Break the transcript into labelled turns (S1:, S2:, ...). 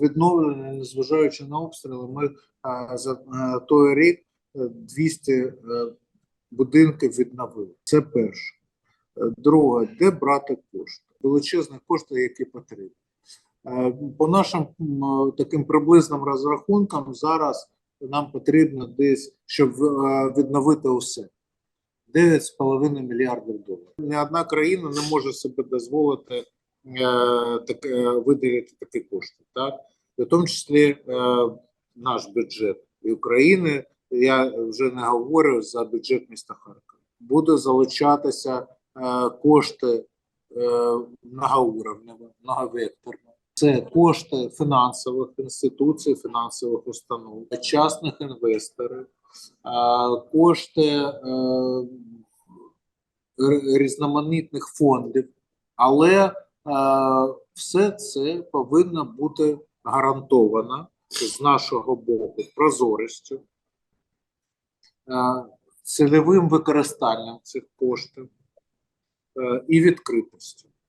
S1: Відновлення, незважаючи на обстріли, ми за той рік е, 200 е, будинків відновили. Це перше. Е, Друге, де брати кошти? Величезні кошти, які потрібні. Е, По нашим таким приблизним розрахункам, зараз нам потрібно десь, щоб е, відновити усе. 9,5 мільярдів доларів. Ні одна країна не може собі дозволити е, так, е, виділити такі кошти. Так? І в тому числі е, наш бюджет і України. Я вже не говорю за бюджет міста Харкова. Буде залучатися е, кошти е, многоуровнево, многовекторно. Це кошти фінансових інституцій, фінансових установ, частних інвесторів, е, кошти е, різноманітних фондів, але е, все це повинно бути гарантовано з нашого боку прозорістю, е, цільовим використанням цих коштів е, і відкритістю.